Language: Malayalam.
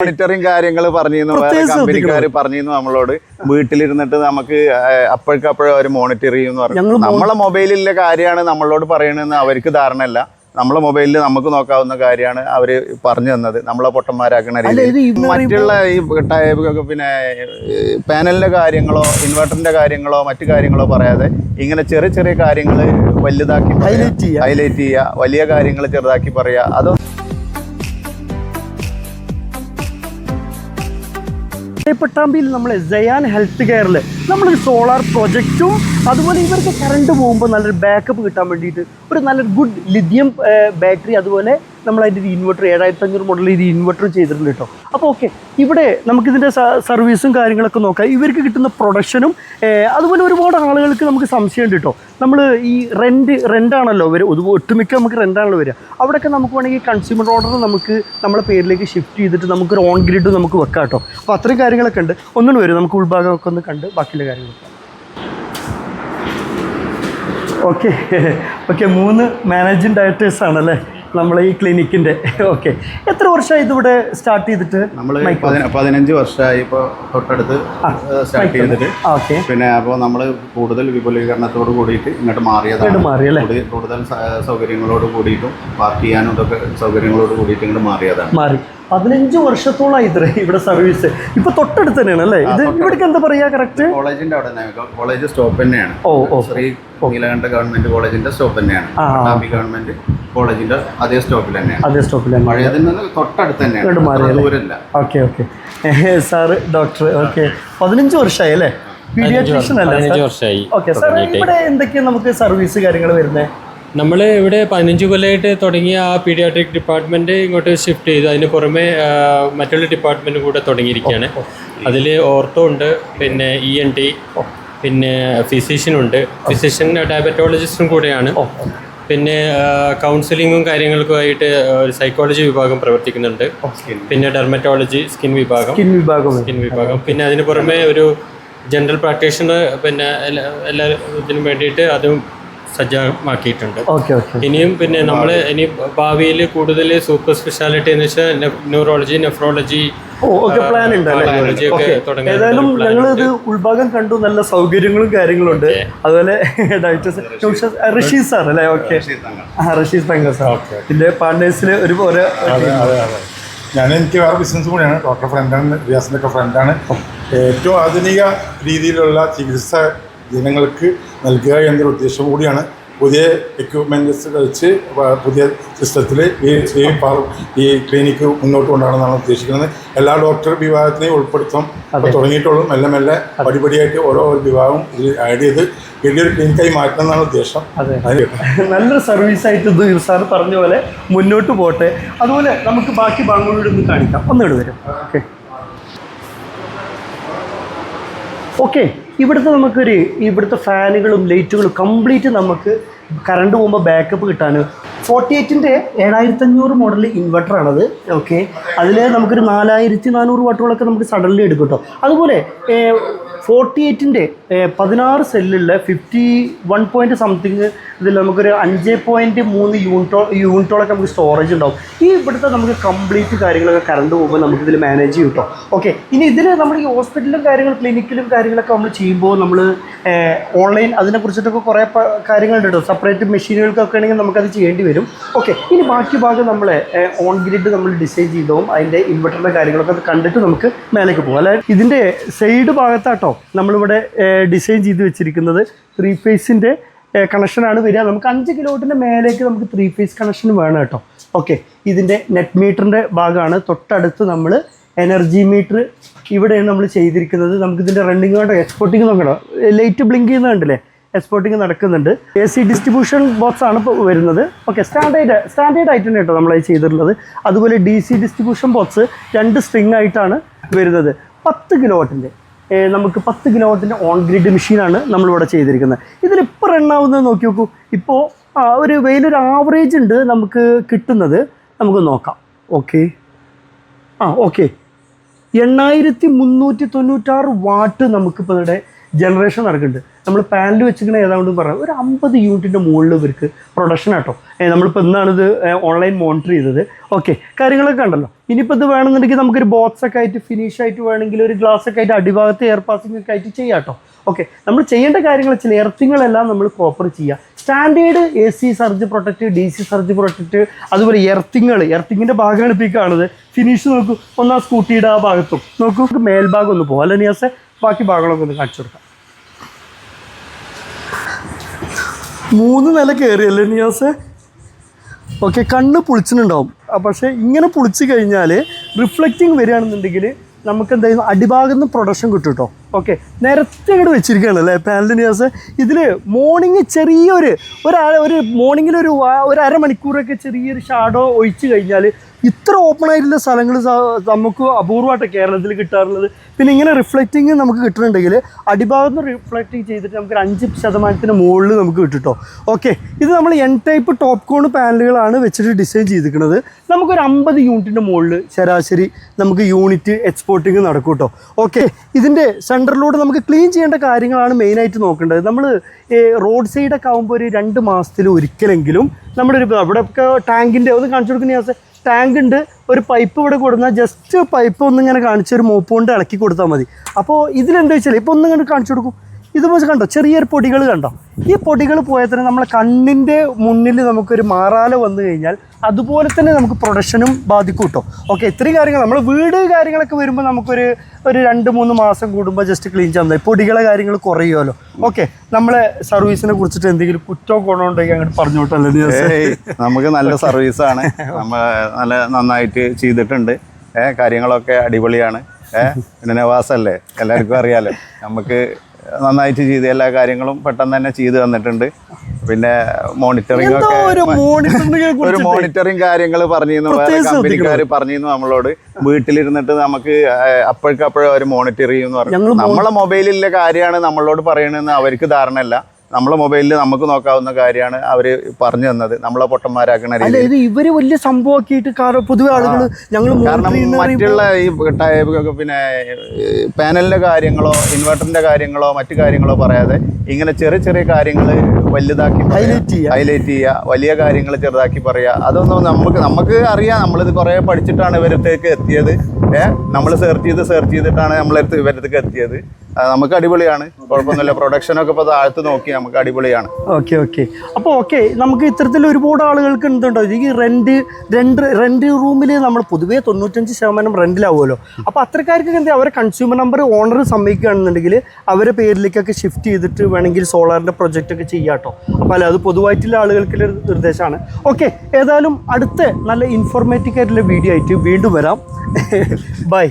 മോണിറ്ററിങ് കാര്യങ്ങൾ പറഞ്ഞിരുന്നു വേറെ കമ്പനിക്കാർ പറഞ്ഞിരുന്നു നമ്മളോട്. വീട്ടിലിരുന്നിട്ട് നമുക്ക് അപ്പോഴേക്കപ്പോഴും അവർ മോണിറ്റർ ചെയ്യുമെന്ന് പറഞ്ഞു. നമ്മളെ മൊബൈലിലെ കാര്യമാണ് നമ്മളോട് പറയണെന്ന് അവർക്ക് ധാരണയല്ല. നമ്മളെ മൊബൈലിൽ നമുക്ക് നോക്കാവുന്ന കാര്യമാണ് അവർ പറഞ്ഞു തന്നത്. നമ്മളെ പൊട്ടന്മാരാക്കണ രീതി മറ്റുള്ള ഈ പിന്നെ പാനലിന്റെ കാര്യങ്ങളോ ഇൻവെർട്ടറിന്റെ കാര്യങ്ങളോ മറ്റു കാര്യങ്ങളോ പറയാതെ ഇങ്ങനെ ചെറിയ ചെറിയ കാര്യങ്ങൾ വലുതാക്കി ഹൈലൈറ്റ് ചെയ്യുക. ഹൈലൈറ്റ് ചെയ്യുക വലിയ കാര്യങ്ങൾ ചെറുതാക്കി പറയുക അത് പട്ടാമ്പിയിൽ നമ്മൾ ജയാൻ ഹെൽത്ത് കെയറിൽ നമ്മളൊരു സോളാർ പ്രൊജക്റ്റും അതുപോലെ ഇവർക്ക് കറണ്ട് പോകുമ്പോൾ നല്ലൊരു ബാക്കപ്പ് കിട്ടാൻ വേണ്ടിയിട്ട് ഒരു നല്ലൊരു ഗുഡ് ലിഥിയം ബാറ്ററി അതുപോലെ നമ്മൾ അതിന്റെ ഒരു ഇൻവെർട്ടർ ഏഴായിരത്തി അഞ്ഞൂറ് മോഡൽ ഒരു ഇൻവെർട്ടർ ചെയ്തിട്ടുണ്ട് കേട്ടോ. അപ്പോൾ ഓക്കെ ഇവിടെ നമുക്കിതിന്റെ സർവീസും കാര്യങ്ങളൊക്കെ നോക്കാം. ഇവർക്ക് കിട്ടുന്ന പ്രൊഡക്ഷനും അതുപോലെ ഒരുപാട് ആളുകൾക്ക് നമുക്ക് സംശയമുണ്ട് കേട്ടോ. നമ്മൾ ഈ റെന്റ് റെന്റാണല്ലോ വരിക ഒട്ടുമിക്ക നമുക്ക് റെന്റാണല്ലോ വരിക. അവിടെയൊക്കെ നമുക്ക് വേണമെങ്കിൽ കൺസ്യൂമർ ഓർഡർ നമുക്ക് നമ്മുടെ പേരിലേക്ക് ഷിഫ്റ്റ് ചെയ്തിട്ട് നമുക്കൊരു ഓൺ ഗ്രിഡ് നമുക്ക് വെക്കാം കേട്ടോ. അപ്പോൾ അത്രയും കാര്യങ്ങളൊക്കെ ഉണ്ട്. ഒന്നുകൂടി വരും നമുക്ക് ഉൾഭാഗമൊക്കെ ഒന്ന് കണ്ട് ബാക്കിയുള്ള കാര്യങ്ങളൊക്കെ ഓക്കെ ഓക്കെ മൂന്ന് മാനേജിങ് ഡയറക്ടേഴ്സ് നമ്മളെ ഈ ക്ലിനിക്കിന്റെ ഓക്കെ. എത്ര വർഷമായി ഇതിവിടെ സ്റ്റാർട്ട് ചെയ്തിട്ട് നമ്മൾ പതിനഞ്ച് വർഷമായി ഇപ്പോൾ തൊട്ടടുത്ത് സ്റ്റാർട്ട് ചെയ്തിട്ട്. ഓക്കെ. പിന്നെ അപ്പോൾ നമ്മൾ കൂടുതൽ വിപുലീകരണത്തോട് കൂടിയിട്ട് ഇങ്ങോട്ട് മാറിയതാണ്. മാറിയല്ലേ കൂടുതൽ- സൗകര്യങ്ങളോട് കൂടിയിട്ടും പാർക്ക് ചെയ്യാനും ഇതൊക്കെ സൗകര്യങ്ങളോട് കൂടിയിട്ട് ഇങ്ങോട്ട് മാറിയതാണ്. മാറി. പതിനഞ്ച് വർഷത്തോളമായി ഇത്ര ഇവിടെ സർവീസ് ഇപ്പൊ തൊട്ടടുത്ത് തന്നെയാണ് അല്ലേ? ഇത് ഇവിടേക്ക് എന്താ പറയാ കറക്റ്റ് കോളേജിന്റെ അവിടെ കോളേജ് സ്റ്റോപ്പ് തന്നെയാണ്. ഓ ഓ. ശ്രീ നീലകണ്ഠ ഗവൺമെന്റ് കോളേജിന്റെ സ്റ്റോപ്പ് തന്നെയാണ്. ഗവൺമെന്റ് കോളേജിന്റെ അതേ സ്റ്റോപ്പിൽ തന്നെയാണ്. അതേ സ്റ്റോപ്പിൽ തന്നെ പഴയതിൽ നിന്ന് തൊട്ടടുത്ത് തന്നെയാണ്? ദൂരമില്ല okay okay. Sir doctor okay. പതിനഞ്ച് വർഷമായി അല്ലേ? പീഡിയാട്രീഷ്യൻ അല്ലേ ഓക്കെ സാർ ഇവിടെ എന്തൊക്കെയാണ് നമുക്ക് സർവീസ് കാര്യങ്ങൾ വരുന്നത് നമ്മൾ ഇവിടെ പതിനഞ്ച് കൊല്ലമായിട്ട് തുടങ്ങിയ ആ പീഡിയാട്രിക് ഡിപ്പാർട്ട്മെന്റ് ഇങ്ങോട്ട് ഷിഫ്റ്റ് ചെയ്തു. അതിന് പുറമെ മറ്റുള്ള ഡിപ്പാർട്ട്മെന്റ് കൂടെ തുടങ്ങിയിരിക്കുകയാണ്. അതിൽ ഓർത്തോ ഉണ്ട് പിന്നെ ഇ എൻ ടി പിന്നെ ഫിസിഷ്യൻ ഉണ്ട്. ഫിസിഷ്യൻ ഡയബറ്റോളജിസ്റ്റും കൂടെയാണ്. പിന്നെ കൗൺസിലിങ്ങും കാര്യങ്ങൾക്കുമായിട്ട് ഒരു സൈക്കോളജി വിഭാഗം പ്രവർത്തിക്കുന്നുണ്ട്. പിന്നെ ഡെർമറ്റോളജി സ്കിൻ വിഭാഗം. സ്കിൻ വിഭാഗം. സ്കിൻ വിഭാഗം. പിന്നെ അതിന് പുറമെ ഒരു ജനറൽ പ്രാക്ടീഷണർ പിന്നെ എല്ലാ എല്ലാ ഇതിനും വേണ്ടിയിട്ട് അതും സജ്ജമാക്കിയിട്ടുണ്ട്. ഓക്കെ ഓക്കെ ഇനിയും പിന്നെ നമ്മൾ ഇനി ഭാവിയിൽ കൂടുതൽ സൂപ്പർ സ്പെഷ്യാലിറ്റി എന്ന് വെച്ചാൽ ന്യൂറോളജി നെഫ്രോളജി പ്ലാൻ ഉണ്ട് ഏതായാലും ഞങ്ങൾ ഇത് ഉൾഭാഗം കണ്ടു. നല്ല സൗകര്യങ്ങളും കാര്യങ്ങളും ഉണ്ട് അതുപോലെ ഋഷീസ് സാർ അല്ലേ? ഓക്കെ. ഋഷീസ് തങ്ക സാർ. ഇതിന്റെ പാർട്ട്നേഴ്സിൽ ഒരു അതെ ഞാൻ എനിക്ക് വേറെ ബിസിനസ് കൂടിയാണ്. ഡോക്ടർ ഫ്രണ്ടാണ് റിയാസിന്റെ ഒക്കെ ഫ്രണ്ടാണ് ഏറ്റവും ആധുനിക രീതിയിലുള്ള ചികിത്സ ജനങ്ങൾക്ക് നൽകുക എന്നൊരു ഉദ്ദേശം കൂടിയാണ്. പുതിയ എക്യുപ്മെന്റ്സ് വെച്ച് പുതിയ സിസ്റ്റത്തിൽ ഈ ഈ പാർ- ഈ ക്ലിനിക്ക് മുന്നോട്ട് കൊണ്ടാണെന്നാണ് ഉദ്ദേശിക്കുന്നത്. എല്ലാ ഡോക്ടർ വിഭാഗത്തിനെയും ഉൾപ്പെടുത്തും തുടങ്ങിയിട്ടുള്ളൂ. മെല്ലെ മെല്ലെ പടിപടിയായിട്ട് ഓരോ വിഭാഗവും ഇതിൽ ആഡ് ചെയ്ത് വലിയൊരു ക്ലിനിക്കായി മാറ്റണം എന്നാണ് ഉദ്ദേശം. നല്ലൊരു സർവീസ് ആയിട്ട് ഇത് സാർ പറഞ്ഞ പോലെ മുന്നോട്ട് പോട്ടെ. അതുപോലെ നമുക്ക് ബാക്കി ഭാഗങ്ങളോട് ഒന്ന് കാണിക്കാം. ഒന്നുകൂടെ വരും ഓക്കെ. ഓക്കെ ഇവിടുത്തെ നമുക്കൊരു ഇവിടുത്തെ ഫാനുകളും ലൈറ്റുകളും കംപ്ലീറ്റ് നമുക്ക് കറണ്ട് പോകുമ്പോൾ ബാക്കപ്പ് കിട്ടാൻ ഫോർട്ടി എയ്റ്റിന്റെ ഏഴായിരത്തി അഞ്ഞൂറ് മോഡൽ ഇൻവെർട്ടറാണത് ഓക്കെ അതിൽ നമുക്കൊരു നാലായിരത്തി നാനൂറ് വാട്ടുകളൊക്കെ നമുക്ക് സഡൻലി എടുക്കും കേട്ടോ അതുപോലെ ഫോർട്ടി എയ്റ്റിന്റെ പതിനാറ് സെല്ലുള്ള ഫിഫ്റ്റി വൺ പോയിന്റ് സംതിങ് ഇതിൽ നമുക്കൊരു അഞ്ച് പോയിന്റ് മൂന്ന് യൂണിറ്റോ യൂണിറ്റോളൊക്കെ നമുക്ക് സ്റ്റോറേജ് ഉണ്ടാവും. ഈ ഇവിടുത്തെ നമുക്ക് കംപ്ലീറ്റ് കാര്യങ്ങളൊക്കെ കറണ്ട് പോകുമ്പോൾ നമുക്ക് ഇതിൽ മാനേജ് ചെയ്യും കേട്ടോ ഓക്കെ ഇനി ഇതിൽ നമ്മൾ ഈ ഹോസ്പിറ്റലും കാര്യങ്ങളും ക്ലിനിക്കിലും കാര്യങ്ങളൊക്കെ നമ്മൾ ചെയ്യുമ്പോൾ നമ്മൾ ഓൺലൈൻ അതിനെക്കുറിച്ചിട്ടൊക്കെ കുറേ കാര്യങ്ങളുണ്ട് കേട്ടോ സെപ്പറേറ്റ് മെഷീനുകൾക്കൊക്കെ ആണെങ്കിൽ നമുക്കത് ചെയ്യേണ്ടി വരും. ഓക്കെ ഇനി ബാക്കി ഭാഗം നമ്മൾ ഓൺ ഗ്രിഡ് നമ്മൾ ഡിസൈൻ ചെയ്തതും അതിന്റെ ഇൻവെർട്ടറിന്റെ കാര്യങ്ങളൊക്കെ കണ്ടിട്ട് നമുക്ക് മേലേക്ക് പോകും. അല്ലെ? ഇതിന്റെ സൈഡ് ഭാഗത്താട്ടോ നമ്മളിവിടെ ഡിസൈൻ ചെയ്ത് വെച്ചിരിക്കുന്നത് ത്രീ ഫേസിന്റെ കണക്ഷനാണ് വരിക. നമുക്ക് അഞ്ച് കിലോട്ടിന്റെ മേലേക്ക് നമുക്ക് ത്രീ ഫേസ് കണക്ഷൻ വേണം കേട്ടോ. ഓക്കെ ഇതിന്റെ നെറ്റ് മീറ്ററിന്റെ ഭാഗമാണ്. തൊട്ടടുത്ത് നമ്മൾ എനർജി മീറ്റർ ഇവിടെയാണ് നമ്മൾ ചെയ്തിരിക്കുന്നത്. നമുക്ക് ഇതിന്റെ റണ്ണിങ് കണ്ടോ എക്സ്പോർട്ടിങ് നോക്കണം ലൈറ്റ് ബ്ലിങ്ക് ചെയ്യുന്നുണ്ടല്ലേ എക്സ്പോർട്ടിങ് നടക്കുന്നുണ്ട്. എ സി ഡിസ്ട്രിബ്യൂഷൻ ബോക്സ് ആണ് ഇപ്പോൾ വരുന്നത്. ഓക്കെ സ്റ്റാൻഡേർഡ് സ്റ്റാൻഡേർഡ് ആയിട്ട് തന്നെ കേട്ടോ നമ്മളത് ചെയ്തിട്ടുള്ളത്. അതുപോലെ ഡി സി ഡിസ്ട്രിബ്യൂഷൻ ബോക്സ് രണ്ട് സ്ട്രിങ് ആയിട്ടാണ് വരുന്നത്. പത്ത് കിലോ വാട്ടിന്റെ നമുക്ക് പത്ത് കിലോവാട്ടിന്റെ ഓൺ ഗ്രിഡ് മെഷീനാണ് നമ്മളിവിടെ ചെയ്തിരിക്കുന്നത്. ഇതിലിപ്പോൾ റണ്ണാവുന്നത് നോക്കി നോക്കൂ. ഇപ്പോൾ ഒരു വെയിലൊരു ആവറേജ് ഉണ്ട് നമുക്ക് കിട്ടുന്നത്. നമുക്ക് നോക്കാം. ഓക്കെ ആ ഓക്കെ എണ്ണായിരത്തി മുന്നൂറ്റി തൊണ്ണൂറ്റാറ് വാട്ട് നമുക്കിപ്പോൾ ഇവിടെ ജനറേഷൻ നടക്കുന്നുണ്ട്. നമ്മൾ പാനൽ വെച്ചിരിക്കുന്ന ഏതാണ്ട് പറയാം ഒരു അമ്പത് യൂണിറ്റിന്റെ മുകളിൽ ഇവർക്ക് പ്രൊഡക്ഷൻ ആട്ടോ. നമ്മളിപ്പോൾ എന്നാണ് ഇത് ഓൺലൈൻ മോണിറ്റർ ചെയ്തത്. ഓക്കെ കാര്യങ്ങളൊക്കെ ഉണ്ടല്ലോ ഇനിയിപ്പോൾ ഇത് വേണമെന്നുണ്ടെങ്കിൽ നമുക്കൊരു ബോക്സ് ഒക്കെ ആയിട്ട് ഫിനിഷ് ആയിട്ട് വേണമെങ്കിൽ ഒരു ഗ്ലാസ് ഒക്കെ ആയിട്ട് അടിഭാഗത്ത് എയർ പാസിംഗ് ഒക്കെ ആയിട്ട് ചെയ്യാം കേട്ടോ ഓക്കെ നമ്മൾ ചെയ്യേണ്ട കാര്യങ്ങൾ വെച്ചാൽ എർത്തിങ്ങളെല്ലാം നമ്മൾ പ്രോപ്പർ ചെയ്യുക standard A C surge protect D C surge protect അതുപോലെ എർത്തിങ്ങൾ എർത്തിങ്ങിന്റെ ഭാഗമാണ് ഇപ്പോൾ ഈ കാണുന്നത്. ഫിനിഷ് നോക്കൂ. ഒന്നാ സ്കൂട്ടിയുടെ ആ ഭാഗത്തും. നോക്കൂ. മേൽഭാഗം ഒന്ന് പോകാം അല്ല നിയാസെ ബാക്കി ഭാഗങ്ങളൊക്കെ ഒന്ന് കാണിച്ചു കൊടുക്കാം. മൂന്ന് നില കയറിയല്ലേ നിയാസ്? ഓക്കെ കണ്ണ് പൊളിച്ചിട്ടുണ്ടാവും പക്ഷെ ഇങ്ങനെ പുളിച്ചു കഴിഞ്ഞാൽ റിഫ്ലക്റ്റിംഗ് വരികയാണെന്നുണ്ടെങ്കിൽ നമുക്ക് എന്തായാലും അടിഭാഗത്ത് നിന്ന് പ്രൊഡക്ഷൻ കിട്ടും കേട്ടോ ഓക്കെ നേരത്തെ ഇവിടെ വെച്ചിരിക്കുകയാണ് അല്ലേ പാനലിനിയാസ് ഇതിൽ മോർണിംഗ് ചെറിയൊരു ഒരു ഒരു ഒരു ഒരു അരമണിക്കൂറൊക്കെ ചെറിയൊരു ഷാഡോ ഒഴിച്ചു കഴിഞ്ഞാൽ ഇത്ര ഓപ്പൺ ആയിട്ടുള്ള സ്ഥലങ്ങൾ നമുക്ക് അപൂർവമായിട്ട് കേരളത്തിൽ കിട്ടാറുള്ളത്. പിന്നെ ഇങ്ങനെ റിഫ്ലക്റ്റിംഗ് നമുക്ക് കിട്ടുന്നുണ്ടെങ്കിൽ അടിഭാഗത്ത് നിന്ന് റിഫ്ലക്റ്റിംഗ് ചെയ്തിട്ട് നമുക്ക് ഒരു അഞ്ച് ശതമാനത്തിന് മുകളിൽ നമുക്ക് കിട്ടും കേട്ടോ ഓക്കെ ഇത് നമ്മൾ എൻ ടൈപ്പ് ടോപ്പ് കോൺ പാനലുകളാണ് വെച്ചിട്ട് ഡിസൈൻ ചെയ്തിരിക്കുന്നത്. നമുക്കൊരു അമ്പത് യൂണിറ്റിന്റെ മുകളിൽ ശരാശരി നമുക്ക് യൂണിറ്റ് എക്സ്പോർട്ടിങ് നടക്കും കേട്ടോ ഓക്കെ ഇതിന്റെ സെന്ററിലൂടെ നമുക്ക് ക്ലീൻ ചെയ്യേണ്ട കാര്യങ്ങളാണ് മെയിനായിട്ട് നോക്കേണ്ടത്. നമ്മൾ റോഡ് സൈഡൊക്കെ ആകുമ്പോൾ ഒരു രണ്ട് മാസത്തിൽ ഒരിക്കലെങ്കിലും നമ്മുടെ ഒരു അവിടെയൊക്കെ ടാങ്കിന്റെ ഒന്ന് കാണിച്ചു കൊടുക്കുന്ന ടാങ്ക് ഉണ്ട്. ഒരു പൈപ്പ് ഇവിടെ കൊടുന്നാൽ ജസ്റ്റ് പൈപ്പ് ഒന്നിങ്ങനെ കാണിച്ച് ഒരു മോപ്പ് കൊണ്ട് ഇളക്കി കൊടുത്താൽ മതി. അപ്പോൾ ഇതിലെന്താ വെച്ചാൽ ഇപ്പോൾ ഒന്നും കണ്ട് കാണിച്ചു കൊടുക്കും. ഇതുപോലെ കണ്ടോ? ചെറിയൊരു പൊടികൾ കണ്ടോ? ഈ പൊടികൾ പോയാൽ തന്നെ നമ്മളെ കണ്ണിന്റെ മുന്നിൽ നമുക്കൊരു മാറാല വന്നു കഴിഞ്ഞാൽ അതുപോലെ തന്നെ നമുക്ക് പ്രൊഡക്ഷനും ബാധിക്കും കേട്ടോ. ഓക്കെ ഇത്രയും കാര്യങ്ങൾ നമ്മൾ വീട് കാര്യങ്ങളൊക്കെ വരുമ്പോൾ നമുക്കൊരു ഒരു രണ്ട് മൂന്ന് മാസം കൂടുമ്പോൾ ജസ്റ്റ് ക്ലീൻ ചെയ്യാൻ മതി. പൊടികളെ കാര്യങ്ങൾ കുറയുമല്ലോ ഓക്കെ നമ്മളെ സർവീസിനെ കുറിച്ചിട്ട് എന്തെങ്കിലും കുറ്റോ ഗുണോ ഉണ്ടെങ്കിൽ അങ്ങോട്ട് പറഞ്ഞോട്ടല്ലേ നമുക്ക് നല്ല സർവീസാണ് നമ്മൾ നല്ല നന്നായിട്ട് ചെയ്തിട്ടുണ്ട്. കാര്യങ്ങളൊക്കെ അടിപൊളിയാണ്. ഏഹ് നവാസല്ലേ? എല്ലാവർക്കും അറിയാലോ. നമുക്ക് നന്നായിട്ട് ചെയ്ത് എല്ലാ കാര്യങ്ങളും പെട്ടെന്ന് തന്നെ ചെയ്തു തന്നിട്ടുണ്ട്. പിന്നെ മോണിറ്ററിംഗ് ഒക്കെ ഒരു മോണിറ്ററിംഗ് കാര്യങ്ങൾ പറഞ്ഞിരുന്നു. വേറെ കമ്പനിക്കാർ പറഞ്ഞിരുന്നു നമ്മളോട്. വീട്ടിലിരുന്നിട്ട് നമുക്ക് അപ്പോഴേക്കപ്പോഴും അവർ മോണിറ്റർ ചെയ്യുമെന്ന് പറഞ്ഞു. നമ്മളെ മൊബൈലിലെ കാര്യമാണ് നമ്മളോട് പറയണമെന്ന് അവർക്ക് ധാരണയില്ല. നമ്മളെ മൊബൈലിൽ നമുക്ക് നോക്കാവുന്ന കാര്യമാണ് അവർ പറഞ്ഞു തന്നത്. നമ്മളെ പൊട്ടന്മാരാക്കണ രീതി. ഇവർ വലിയ സംഭവമാക്കിയിട്ട് പൊതുവെ ആളുകൾ ഞങ്ങൾ കാരണം മറ്റുള്ള ഈ പിന്നെ പാനലിന്റെ കാര്യങ്ങളോ ഇൻവെർട്ടറിന്റെ കാര്യങ്ങളോ മറ്റു കാര്യങ്ങളോ പറയാതെ ഇങ്ങനെ ചെറിയ ചെറിയ കാര്യങ്ങൾ വലുതാക്കി ഹൈലൈറ്റ് ചെയ്യുക. ഹൈലൈറ്റ് ചെയ്യുക വലിയ കാര്യങ്ങൾ ചെറുതാക്കി പറയുക അതൊന്നും നമുക്ക് നമുക്ക് അറിയാം. നമ്മളിത് കുറേ പഠിച്ചിട്ടാണ് ഇവരത്തേക്ക് എത്തിയത്. ഏഹ് നമ്മൾ സെർച്ച് ചെയ്ത് സെർച്ച് ചെയ്തിട്ടാണ് നമ്മളടുത്ത് ഇവരത്തേക്ക് എത്തിയത്. നമുക്ക് അടിപൊളിയാണ്. കുഴപ്പമൊന്നുമില്ല. പ്രൊഡക്ഷനൊക്കെ ഇപ്പോൾ താഴ്ത്ത് നോക്കി നമുക്ക് അടിപൊളിയാണ്. ഓക്കെ ഓക്കെ അപ്പോൾ ഓക്കെ നമുക്ക് ഇത്തരത്തിൽ ഒരുപാട് ആളുകൾക്ക് എന്തുണ്ടോ? ഈ റെന്റ് രണ്ട് റെന്റ് റൂമിൽ നമ്മൾ പൊതുവേ തൊണ്ണൂറ്റഞ്ച് ശതമാനം റെന്റിലാവുമല്ലോ അപ്പോൾ അത്രക്കാർക്ക് എന്താ അവരെ കൺസ്യൂമർ നമ്പർ ഓണർ സമ്മതിക്കുകയാണെന്നുണ്ടെങ്കിൽ അവരെ പേരിലേക്കൊക്കെ ഷിഫ്റ്റ് ചെയ്തിട്ട് വേണമെങ്കിൽ സോളാറിന്റെ പ്രൊജക്റ്റ് ഒക്കെ ചെയ്യാട്ടോ അപ്പോൾ അല്ല? അത് പൊതുവായിട്ടുള്ള ആളുകൾക്കുള്ള നിർദ്ദേശമാണ്. ഓക്കെ ഏതായാലും അടുത്ത നല്ല ഇൻഫോർമേറ്റീവ് ആയിട്ടുള്ള വീഡിയോ ആയിട്ട് വീണ്ടും വരാം. ബൈ